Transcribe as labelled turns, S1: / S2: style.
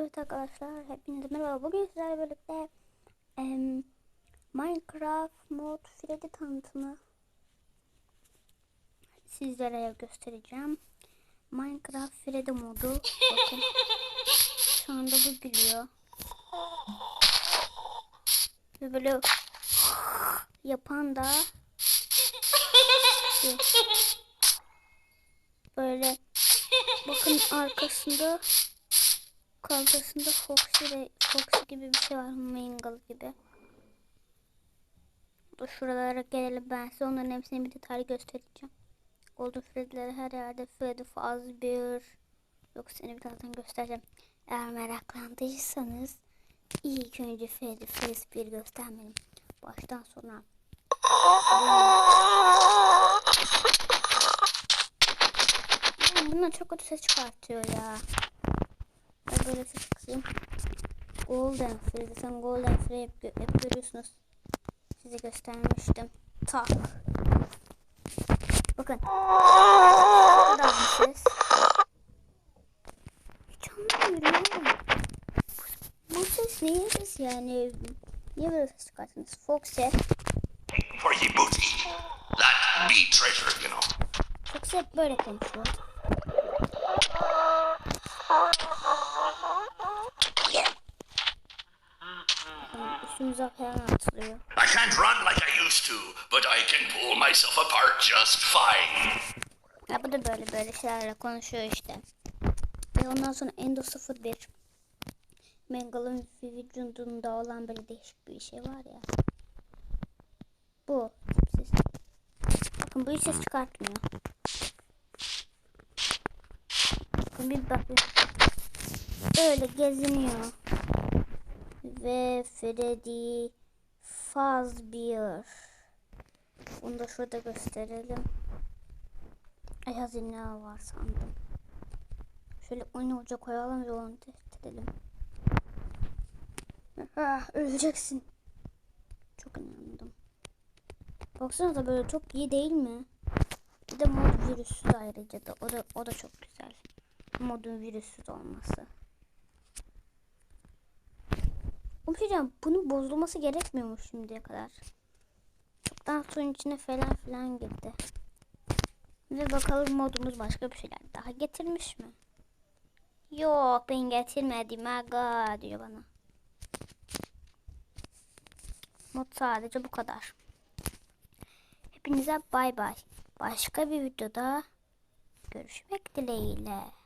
S1: Evet arkadaşlar hepinize merhaba. Bugün sizlerle birlikte em, Minecraft mod Freddy tanıtımı sizlere göstereceğim. Minecraft Freddy modu. Bakın. Şu anda bu gülüyor. Ve böyle yapan da böyle bakın arkasında Kalçasında Foxy, de, Foxy gibi bir şey var. Mangle gibi. Dur şuralara gelelim ben size onların hepsini bir detaylı göstereceğim. Golden Freddy'leri her yerde Freddy Fazbear. Yok seni birazdan göstereceğim. Eğer meraklandıysanız ilk önce Freddy Fazbear göstermeliyim. Baştan sona. Bunlar çok kötü ses çıkartıyor ya. Ben böyle ses kısayım. Golden Freddy. Sen Golden Freddy hep, gö- hep görüyorsunuz. Size göstermiştim. Tak. Bakın. Bu kadar bir ses. Hiç anlamıyorum ya. Bu, bu ses neyin sesi yani? Niye böyle ses çıkarttınız? Foxy.
S2: for ye booty. That be treasure, you know.
S1: Foxy hep böyle konuşuyor. Yani üstümüze falan atlıyor.
S2: I can't run like I used to, but I can pull myself apart just fine.
S1: Ya bu da böyle böyle şeylerle konuşuyor işte. Ve ondan sonra Endo 01 Mengal'ın vücudunda olan böyle değişik bir şey var ya. Bu ses. Bakın bu hiç ses çıkartmıyor. Bakın bir bakın. Öyle geziniyor. Ve Freddy Fazbear. Bunu da şurada gösterelim. Ay hazine var sandım. Şöyle oyunu uca koyalım ve onu test edelim. Ah, öleceksin. Çok inandım. Baksana da böyle çok iyi değil mi? Bir de mod virüsüz ayrıca da. O da, o da çok güzel. Modun virüsüz olması. O şey diyeceğim, bunun bozulması gerekmiyormuş şimdiye kadar. Çoktan suyun içine falan filan girdi. Ve bakalım modumuz başka bir şeyler daha getirmiş mi? Yok ben getirmedim aga diyor bana. Mod sadece bu kadar. Hepinize bay bay. Başka bir videoda görüşmek dileğiyle.